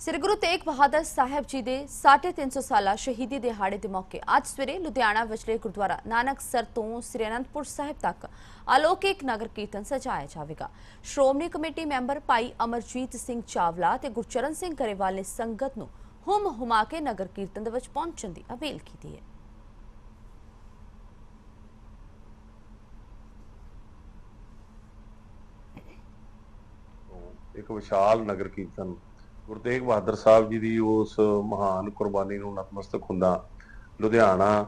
ਸ੍ਰੀ ਗੁਰੂ ਤੇਗ ਬਹਾਦਰ ਸਾਹਿਬ ਜੀ ਦੇ 350 ਸਾਲਾ ਸ਼ਹੀਦੀ ਦਿਹਾੜੇ ਦੇ ਮੌਕੇ ਅੱਜ ਸਵੇਰੇ ਲੁਧਿਆਣਾ ਵਿਚਲੇ ਗੁਰਦੁਆਰਾ ਨਾਨਕਸਰ ਤੋਂ ਸ੍ਰੀ ਅਨੰਦਪੁਰ ਸਾਹਿਬ ਤੱਕ ਅਲੌਕਿਕ ਨਗਰ ਕੀਰਤਨ ਸਜਾਇਆ ਜਾਵੇਗਾ। ਸ਼੍ਰੋਮਣੀ ਕਮੇਟੀ ਮੈਂਬਰ ਭਾਈ ਅਮਰਜੀਤ ਸਿੰਘ ਚਾਵਲਾ ਤੇ ਗੁਰਚਰਨ ਸਿੰਘ ਗਰੇਵਾਲ ਨੇ ਸੰਗਤ ਨੂੰ ਹੁਮ ਹੁਮਾ ਕੇ ਨਗਰ ਕੀਰਤਨ ਦੇ ਵਿੱਚ ਪਹੁੰਚਣ ਦੀ ਅਪੀਲ ਕੀਤੀ ਹੈ। ਇੱਕ ਵਿਸ਼ਾਲ ਨਗਰ ਕੀਰਤਨ ਗੁਰੂ ਤੇਗ ਬਹਾਦਰ ਸਾਹਿਬ ਜੀ ਦੀ ਉਸ ਮਹਾਨ ਕੁਰਬਾਨੀ ਨੂੰ ਨਤਮਸਤਕ ਹੁੰਦਾ ਲੁਧਿਆਣਾ,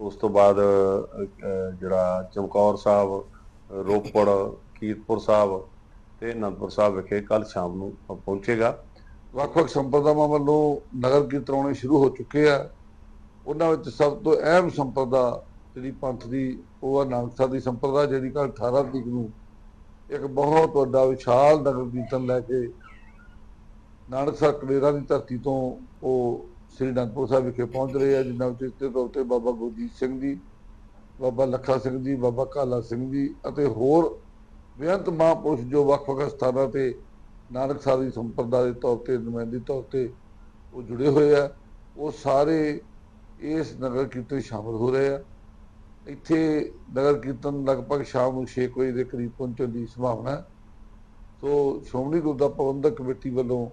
ਉਸ ਤੋਂ ਬਾਅਦ ਜਿਹੜਾ ਚਮਕੌਰ ਸਾਹਿਬ, ਰੋਪੜ, ਕੀਰਤਪੁਰ ਸਾਹਿਬ ਤੇ ਅਨੰਦਪੁਰ ਸਾਹਿਬ ਵਿਖੇ ਕੱਲ ਸ਼ਾਮ ਨੂੰ ਪਹੁੰਚੇਗਾ। ਵੱਖ-ਵੱਖ ਸੰਪਰਦਾਵਾਂ ਵੱਲੋਂ ਨਗਰ ਕੀਰਤਨ ਆਉਣੇ ਸ਼ੁਰੂ ਹੋ ਚੁੱਕੇ ਆ। ਉਹਨਾਂ ਵਿੱਚ ਸਭ ਤੋਂ ਅਹਿਮ ਸੰਪਰਦਾ ਜਿਹੜੀ ਪੰਥ ਦੀ, ਉਹ ਆ ਨਾਨਕਸਰ ਦੀ ਸੰਪਰਦਾ, ਜਿਹੜੀ ਕੱਲ 18 ਤਰੀਕ ਨੂੰ ਇੱਕ ਬਹੁਤ ਵੱਡਾ ਵਿਸ਼ਾਲ ਨਗਰ ਕੀਰਤਨ ਲੈ ਕੇ ਨਾਨਕਸਰ ਕਲੇਰਾਂ ਦੀ ਧਰਤੀ ਤੋਂ ਉਹ ਸ੍ਰੀ ਅਨੰਦਪੁਰ ਸਾਹਿਬ ਵਿਖੇ ਪਹੁੰਚ ਰਹੇ ਆ, ਜਿਨ੍ਹਾਂ ਵਿੱਚ ਇਸਤੇ ਤੌਰ ਤੇ ਬਾਬਾ ਗੁਰਜੀਤ ਸਿੰਘ ਜੀ, ਬਾਬਾ ਲੱਖਾ ਸਿੰਘ ਜੀ, ਬਾਬਾ ਕਾਲਾ ਸਿੰਘ ਜੀ ਅਤੇ ਹੋਰ ਬੇਅੰਤ ਮਹਾਂਪੁਰਸ਼ ਜੋ ਵੱਖ-ਵੱਖ ਸਥਾਨਾਂ ਤੇ ਨਾਨਕ ਸਾਹਿਬ ਦੀ ਸੰਪਰਦਾ ਦੇ ਤੌਰ ਤੇ, ਨੁਮਾਇੰਦੇ ਤੌਰ ਤੇ ਉਹ ਜੁੜੇ ਹੋਏ ਆ, ਉਹ ਸਾਰੇ ਇਸ ਨਗਰ ਕੀਰਤਨ 'ਚ ਸ਼ਾਮਲ ਹੋ ਰਹੇ ਆ। ਇੱਥੇ ਨਗਰ ਕੀਰਤਨ ਲਗਭਗ ਸ਼ਾਮ ਨੂੰ 6 ਵਜੇ ਦੇ ਕਰੀਬ ਪਹੁੰਚਣ ਦੀ ਸੰਭਾਵਨਾ ਹੈ। ਸੋ ਸ਼੍ਰੋਮਣੀ ਗੁਰਦੁਆਰਾ ਪ੍ਰਬੰਧਕ ਕਮੇਟੀ ਵੱਲੋਂ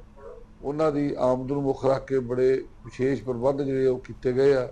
ਉਹਨਾਂ ਦੀ ਆਮਦਨ ਮੁੱਖ ਰੱਖ ਕੇ ਬੜੇ ਵਿਸ਼ੇਸ਼ ਪ੍ਰਬੰਧ ਜਿਹੜੇ ਉਹ ਕੀਤੇ ਗਏ ਆ।